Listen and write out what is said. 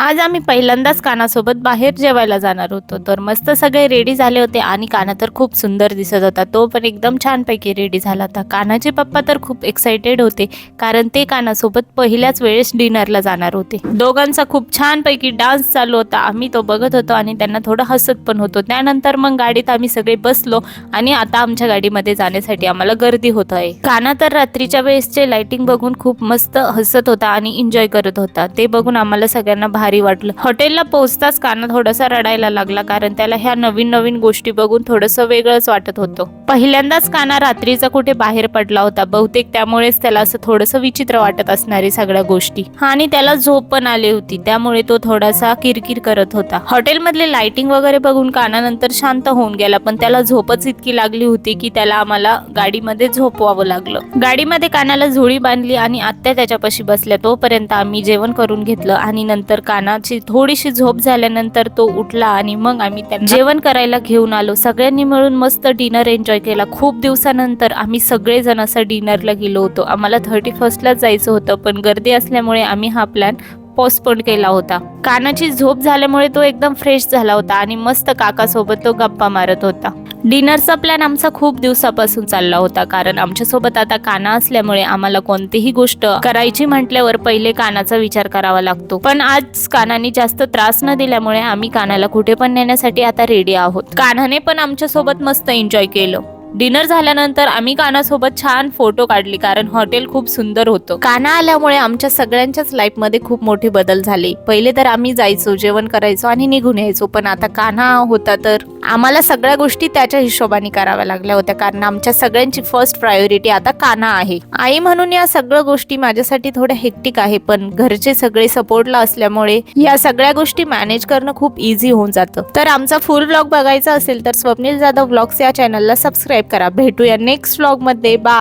आज आम्ही पहिल्यांदाच कानासोबत बाहेर जेवायला जाणार होतो. तर मस्त सगळे रेडी झाले होते आणि काना तर खूप सुंदर दिसत होता. तो पण एकदम छानपैकी रेडी झाला होता. कानाचे पप्पा तर खूप एक्साइटेड होते कारण ते कानासोबत पहिल्याच वेळेस डिनरला जाणार होते. दोघांचा खूप छानपैकी डान्स चालू होता. आम्ही तो बघत होतो आणि त्यांना थोडं हसत पण होतो. त्यानंतर मग गाडीत आम्ही सगळे बसलो आणि आता आमच्या गाडीमध्ये जाण्यासाठी आम्हाला गर्दी होत आहे. काना तर रात्रीच्या वेळेसचे लाइटिंग बघून खूप मस्त हसत होता आणि एन्जॉय करत होता. ते बघून आम्हाला सगळ्यांना बाहेर भारी वाटलं. हॉटेलला पोहोचताच काना थोडासा रडायला लागला कारण त्याला ह्या नवीन नवीन गोष्टी बघून थोडंसं वेगळंच वाटत होतं. पहिल्यांदाच काना रात्रीचा कुठे बाहेर पडला होता. बहुतेक त्यामुळेच त्याला असं थोडंसं विचित्र वाटत असणारी सगळ्या गोष्टी. आणि त्याला झोप पण आली होती. त्यामुळे तो थोडासा किरकिर करत होता. हॉटेलमधले लाइटिंग वगैरे बघून कानानंतर शांत होऊन गेला पण त्याला झोपच इतकी लागली होती की त्याला आम्हाला गाडीमध्ये झोपवावं लागलं. गाडीमध्ये कानाला झोळी बांधली आणि आत्या त्याच्यापाशी बसल्या. तोपर्यंत आम्ही जेवण करून घेतलं आणि नंतर कानाची थोडीशी झोप झाल्यानंतर तो उठला आणि मग आम्ही त्यांना जेवण करायला घेऊन आलो. सगळ्यांनी मिळून मस्त डिनर एन्जॉय केला. खूप दिवसानंतर आम्ही सगळेजण असं डिनरला गेलो होतो. आम्हाला थर्टी फर्स्टलाच जायचं होतं पण गर्दी असल्यामुळे आम्ही हा प्लॅन पोस्टपोन केला होता. कानाची झोप झाल्यामुळे तो एकदम फ्रेश झाला होता आणि मस्त काकासोबत तो गप्पा मारत होता. डिनरचा प्लॅन आमचा खूप दिवसापासून चालला होता कारण आमच्यासोबत आता काना असल्यामुळे आम्हाला कोणतीही गोष्ट करायची म्हटल्यावर पहिले कानाचा विचार करावा लागतो. पण आज कानाने जास्त त्रास न दिल्यामुळे आम्ही कानाला कुठे पण नेण्यासाठी आता रेडी आहोत. कानाने पण आमच्यासोबत मस्त एन्जॉय केलं. डिनर झाल्यानंतर आम्ही कानासोबत छान फोटो काढली कारण हॉटेल खूप सुंदर होतं. काना आल्यामुळे आमच्या सगळ्यांच्याच लाईफमध्ये खूप मोठे बदल झाले. पहिले तर आम्ही जायचो जेवण करायचो आणि निघून यायचो पण आता कान्हा होता तर आम्हाला सगळ्या गोष्टी त्याच्या हिशोबाने कराव्या लागल्या होत्या कारण आमच्या सगळ्यांची फर्स्ट प्रायोरिटी आता काना आहे. आई म्हणून या सगळ्या गोष्टी माझ्यासाठी थोड्या हेक्टिक आहे पण घरचे सगळे सपोर्टला असल्यामुळे या सगळ्या गोष्टी मॅनेज करणं खूप इझी होऊन जातं. तर आमचा फुल ब्लॉग बघायचा असेल तर स्वप्नील जाधव ब्लॉग्स या चॅनलला सबस्क्राईब करा. भेटूया नेक्स्ट ब्लॉगमध्ये बा